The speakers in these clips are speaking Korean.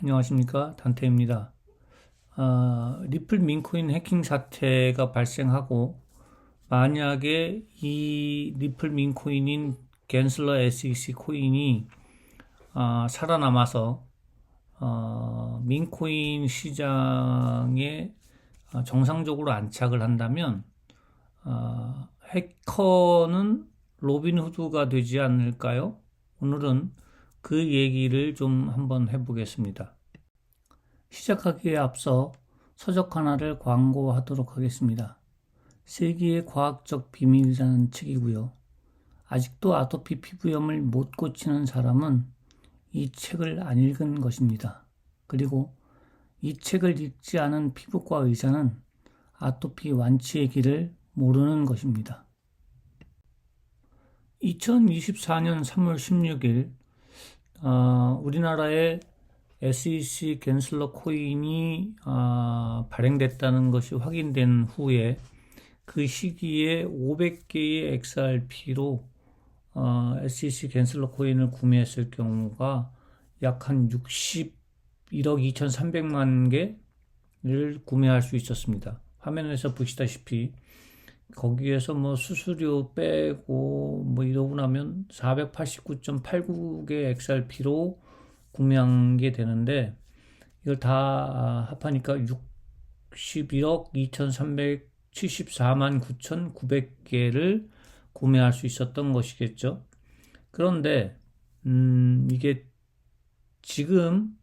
안녕하십니까 단태입니다. 아, 리플 민코인 해킹 사태가 발생하고 만약에 이 리플 민코인인 겐슬러 SEC 코인이 아, 살아남아서 어, 민코인 시장에 아, 정상적으로 안착을 한다면 아, 해커는 로빈 후드가 되지 않을까요? 오늘은 그 얘기를 좀 한번 해보겠습니다. 시작하기에 앞서 서적 하나를 광고하도록 하겠습니다. 세계의 과학적 비밀이라는 책이고요. 아직도 아토피 피부염을 못 고치는 사람은 이 책을 안 읽은 것입니다. 그리고 이 책을 읽지 않은 피부과 의사는 아토피 완치의 길을 모르는 것입니다. 2024년 3월 16일 어, 우리나라의 SEC 겐슬러 코인이 어, 발행됐다는 것이 확인된 후에 그 시기에 500개의 XRP로 어, SEC 겐슬러 코인을 구매했을 경우가 약 한 61억 2,300만 개를 구매할 수 있었습니다. 화면에서 보시다시피 거기에서 뭐 수수료 빼고 뭐 이러고 나면 489.89개 XRP로 구매한 게 되는데 이걸 다 합하니까 61억 2,374만 9,900개를 구매할 수 있었던 것이겠죠. 그런데 음 이게 지금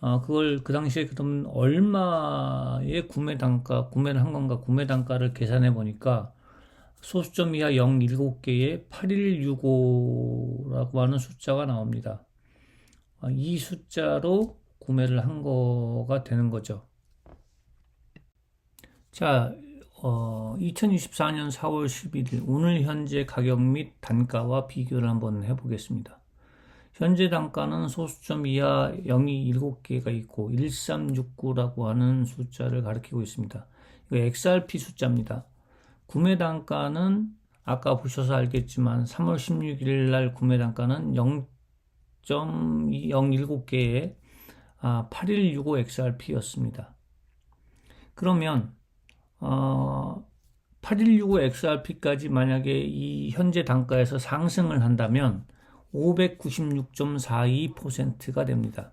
어, 그걸 그 당시에 그럼 얼마의 구매 단가, 구매를 한 건가, 구매 단가를 계산해 보니까 소수점 이하 0, 7개에 8165라고 하는 숫자가 나옵니다. 어, 이 숫자로 구매를 한 거가 되는 거죠. 자, 어, 2024년 4월 11일 오늘 현재 가격 및 단가와 비교를 한번 해보겠습니다. 현재 단가는 소수점 이하 0이 7개가 있고 1369라고 하는 숫자를 가리키고 있습니다. 이거 XRP 숫자입니다. 구매 단가는 아까 보셔서 알겠지만 3월 16일 날 구매 단가는 0.079개의 아, 8165 XRP였습니다. 그러면 어, 8165 XRP까지 만약에 이 현재 단가에서 상승을 한다면 596.42%가 됩니다.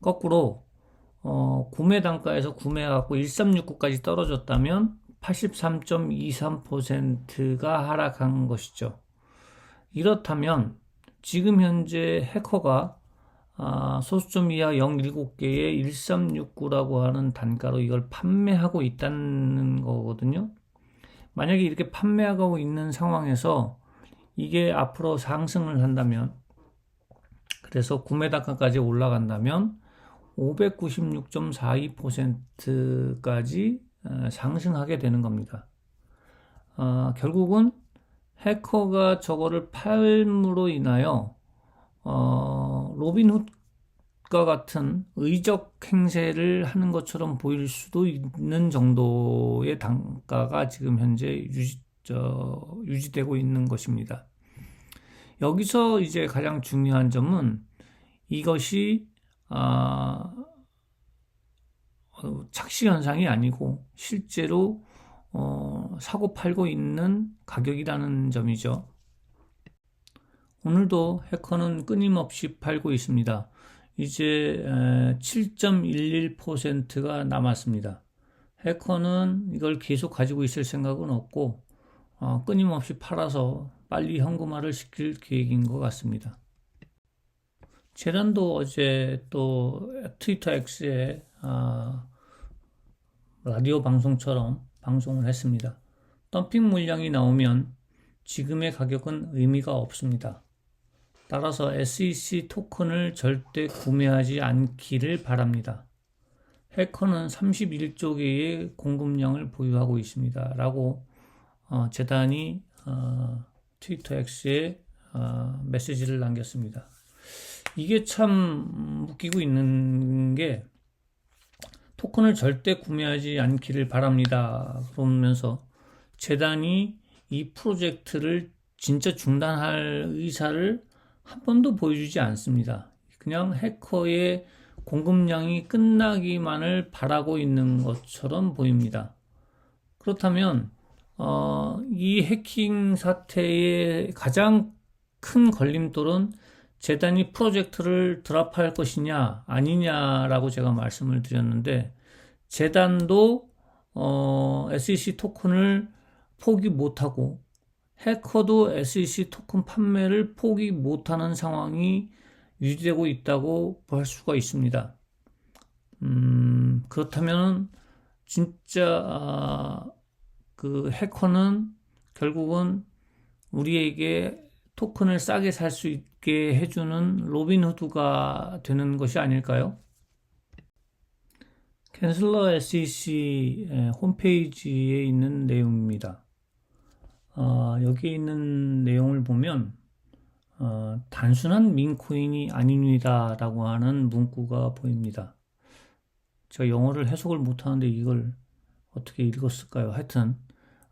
거꾸로 어, 구매 단가에서 구매하고 1369까지 떨어졌다면 83.23%가 하락한 것이죠. 이렇다면 지금 현재 해커가 아, 소수점 이하 0.7개의 1369라고 하는 단가로 이걸 판매하고 있다는 거거든요. 만약에 이렇게 판매하고 있는 상황에서 이게 앞으로 상승을 한다면 그래서 구매 단가까지 올라간다면 596.42%까지 어, 상승하게 되는 겁니다. 어, 결국은 해커가 저거를 팔므로 인하여 어, 로빈훗과 같은 의적 행세를 하는 것처럼 보일 수도 있는 정도의 단가가 지금 현재 유지, 저, 유지되고 있는 것입니다. 여기서 이제 가장 중요한 점은 이것이 아, 어, 착시 현상이 아니고 실제로 어, 사고 팔고 있는 가격이라는 점이죠. 오늘도 해커는 끊임없이 팔고 있습니다. 이제 7.11%가 남았습니다. 해커는 이걸 계속 가지고 있을 생각은 없고 어, 끊임없이 팔아서 빨리 현금화를 시킬 계획인 것 같습니다. 재단도 어제 또 트위터 X에 아, 라디오 방송처럼 방송을 했습니다. 덤핑 물량이 나오면 지금의 가격은 의미가 없습니다. 따라서 SEC 토큰을 절대 구매하지 않기를 바랍니다. 해커는 31조 개의 공급량을 보유하고 있습니다. 라고 어, 재단이 어, 트위터 X에 어, 메시지를 남겼습니다. 이게 참 웃기고 있는 게 토큰을 절대 구매하지 않기를 바랍니다. 그러면서 재단이 이 프로젝트를 진짜 중단할 의사를 한 번도 보여주지 않습니다. 그냥 해커의 공급량이 끝나기만을 바라고 있는 것처럼 보입니다. 그렇다면 어, 이 해킹 사태의 가장 큰 걸림돌은 재단이 프로젝트를 드랍할 것이냐 아니냐라고 제가 말씀을 드렸는데 재단도 어, SEC 토큰을 포기 못하고 해커도 SEC 토큰 판매를 포기 못하는 상황이 유지되고 있다고 볼 수가 있습니다. 음, 그렇다면 진짜 아, 그 해커는 결국은 우리에게 토큰을 싸게 살 수 있게 해주는 로빈후드가 되는 것이 아닐까요? 캔슬러 SEC 홈페이지에 있는 내용입니다. 어, 여기에 있는 내용을 보면 어, 단순한 민코인이 아닙니다 라고 하는 문구가 보입니다. 제가 영어를 해석을 못하는데 이걸 어떻게 읽었을까요? 하여튼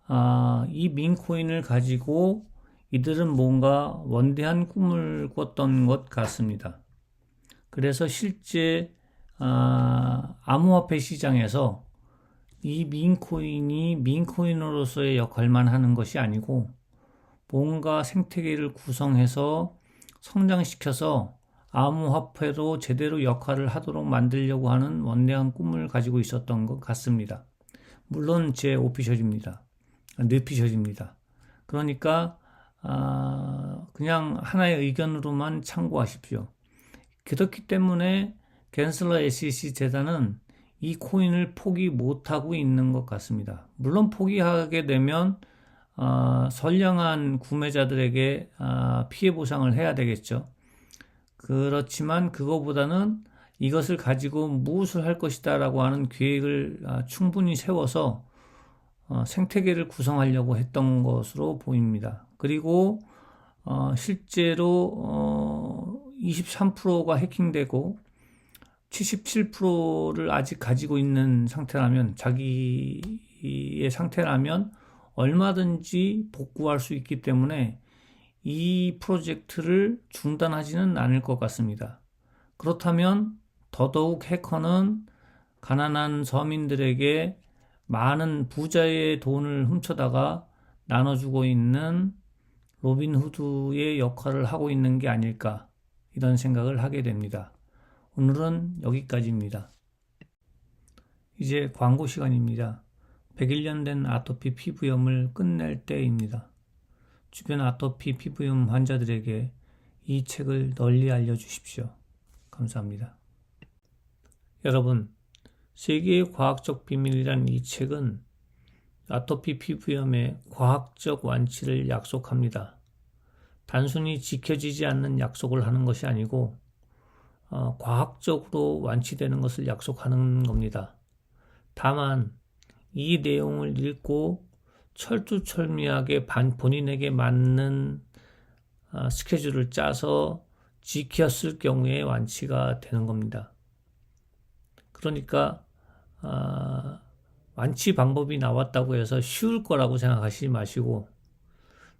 아, 이 민코인을 가지고 이들은 뭔가 원대한 꿈을 꿨던 것 같습니다. 그래서 실제 아, 암호화폐 시장에서 이 민코인이 민코인으로서의 역할만 하는 것이 아니고 뭔가 생태계를 구성해서 성장시켜서 암호화폐로 제대로 역할을 하도록 만들려고 하는 원대한 꿈을 가지고 있었던 것 같습니다. 물론 제 오피셜입니다. 뇌피셜입니다. 그러니까 아, 그냥 하나의 의견으로만 참고하십시오. 그렇기 때문에 겐슬러 SEC 재단은 이 코인을 포기 못하고 있는 것 같습니다. 물론 포기하게 되면 어, 선량한 구매자들에게 어, 피해 보상을 해야 되겠죠. 그렇지만 그거보다는 이것을 가지고 무엇을 할 것이다 라고 하는 계획을 어, 충분히 세워서 어, 생태계를 구성하려고 했던 것으로 보입니다. 그리고 어, 실제로 23%가 해킹되고 77%를 아직 가지고 있는 상태라면 자기의 상태라면 얼마든지 복구할 수 있기 때문에 이 프로젝트를 중단하지는 않을 것 같습니다. 그렇다면 더더욱 해커는 가난한 서민들에게 많은 부자의 돈을 훔쳐다가 나눠주고 있는 로빈 후드의 역할을 하고 있는 게 아닐까 이런 생각을 하게 됩니다. 오늘은 여기까지입니다. 이제 광고 시간입니다. 101년 된 아토피 피부염을 끝낼 때입니다. 주변 아토피 피부염 환자들에게 이 책을 널리 알려주십시오. 감사합니다. 여러분, 세계의 과학적 비밀이란 이 책은 아토피 피부염의 과학적 완치를 약속합니다. 단순히 지켜지지 않는 약속을 하는 것이 아니고 어, 과학적으로 완치되는 것을 약속하는 겁니다. 다만 이 내용을 읽고 철두철미하게 본인에게 맞는 어, 스케줄을 짜서 지켰을 경우에 완치가 되는 겁니다. 그러니까 어, 완치 방법이 나왔다고 해서 쉬울 거라고 생각하시지 마시고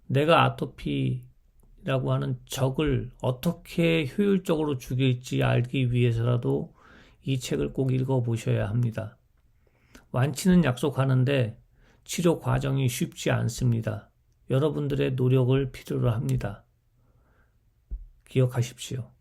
내가 아토피라고 하는 적을 어떻게 효율적으로 죽일지 알기 위해서라도 이 책을 꼭 읽어 보셔야 합니다. 완치는 약속하는데 치료 과정이 쉽지 않습니다. 여러분들의 노력을 필요로 합니다. 기억하십시오.